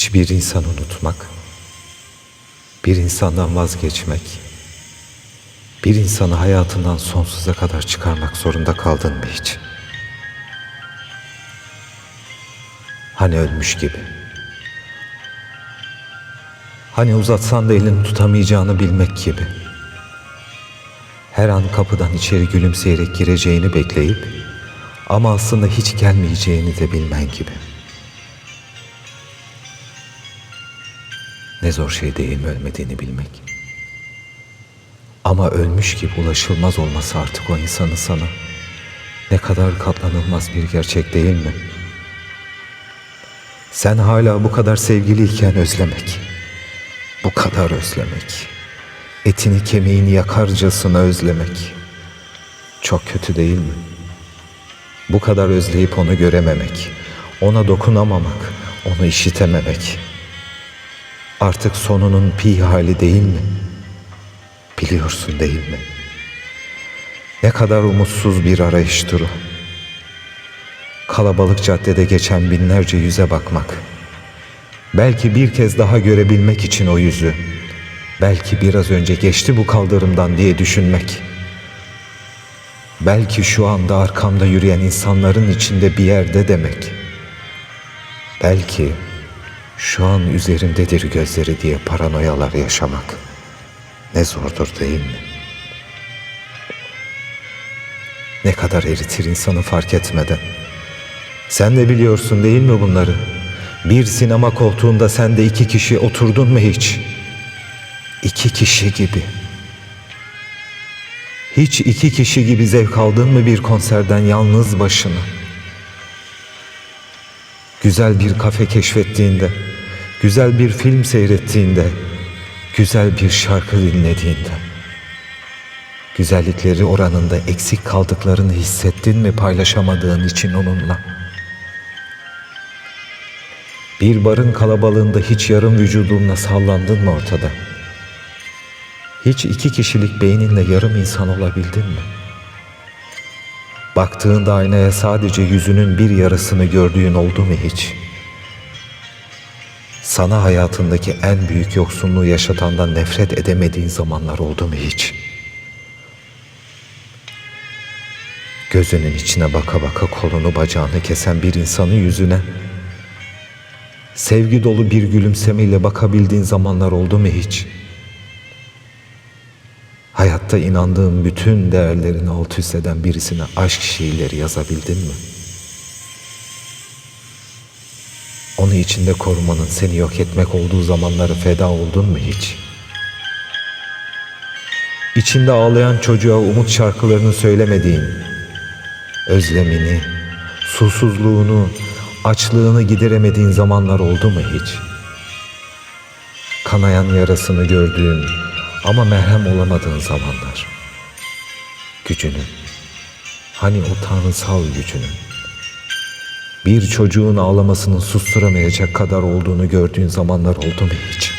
Hiçbir insan unutmak, bir insandan vazgeçmek, bir insanı hayatından sonsuza kadar çıkarmak zorunda kaldın mı hiç? Hani ölmüş gibi. Hani uzatsan da elini tutamayacağını bilmek gibi. Her an kapıdan içeri gülümseyerek gireceğini bekleyip ama aslında hiç gelmeyeceğini de bilmen gibi. Ne zor şey değil mi ölmediğini bilmek. Ama ölmüş gibi ulaşılmaz olması artık o insanın sana. Ne kadar katlanılmaz bir gerçek değil mi? Sen hala bu kadar sevgiliyken özlemek. Bu kadar özlemek. Etini kemiğini yakarcasına özlemek. Çok kötü değil mi? Bu kadar özleyip onu görememek, ona dokunamamak, onu işitememek. Artık sonunun pi hali değil mi? Biliyorsun değil mi? Ne kadar umutsuz bir arayıştır o. Kalabalık caddede geçen binlerce yüze bakmak. Belki bir kez daha görebilmek için o yüzü. Belki biraz önce geçti bu kaldırımdan diye düşünmek. Belki şu anda arkamda yürüyen insanların içinde bir yerde demek. Belki şu an üzerimdedir gözleri diye paranoyalar yaşamak. Ne zordur değil mi? Ne kadar eritir insanı fark etmeden. Sen de biliyorsun değil mi bunları? Bir sinema koltuğunda sen de iki kişi oturdun mu hiç? İki kişi gibi. Hiç iki kişi gibi zevk aldın mı bir konserden yalnız başına? Güzel bir kafe keşfettiğinde, güzel bir film seyrettiğinde, güzel bir şarkı dinlediğinde, güzellikleri oranında eksik kaldıklarını hissettin mi paylaşamadığın için onunla? Bir barın kalabalığında hiç yarım vücudunla sallandın mı ortada? Hiç iki kişilik beyninle yarım insan olabildin mi? Baktığında aynaya sadece yüzünün bir yarısını gördüğün oldu mu hiç? Sana hayatındaki en büyük yoksunluğu yaşatandan nefret edemediğin zamanlar oldu mu hiç? Gözünün içine baka baka kolunu bacağını kesen bir insanın yüzüne sevgi dolu bir gülümsemeyle bakabildiğin zamanlar oldu mu hiç?'' Hayatta inandığın bütün değerlerini alt üst eden birisine aşk şiirleri yazabildin mi? Onu içinde korumanın seni yok etmek olduğu zamanları feda oldun mu hiç? İçinde ağlayan çocuğa umut şarkılarını söylemediğin, özlemini, susuzluğunu, açlığını gideremediğin zamanlar oldu mu hiç? Kanayan yarasını gördüğün, ama merhem olamadığın zamanlar. Gücünün, hani o tanrısal gücünün, bir çocuğun ağlamasının susturamayacak kadar olduğunu gördüğün zamanlar oldu mu hiç?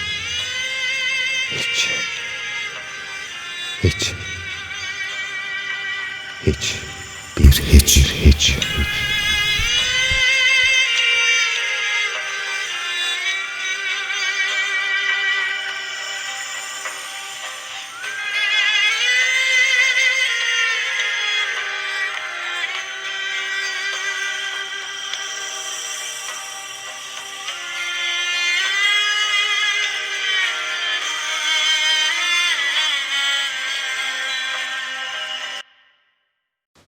Hiç. Hiç. Hiç. Bir hiç. Hiç. hiç.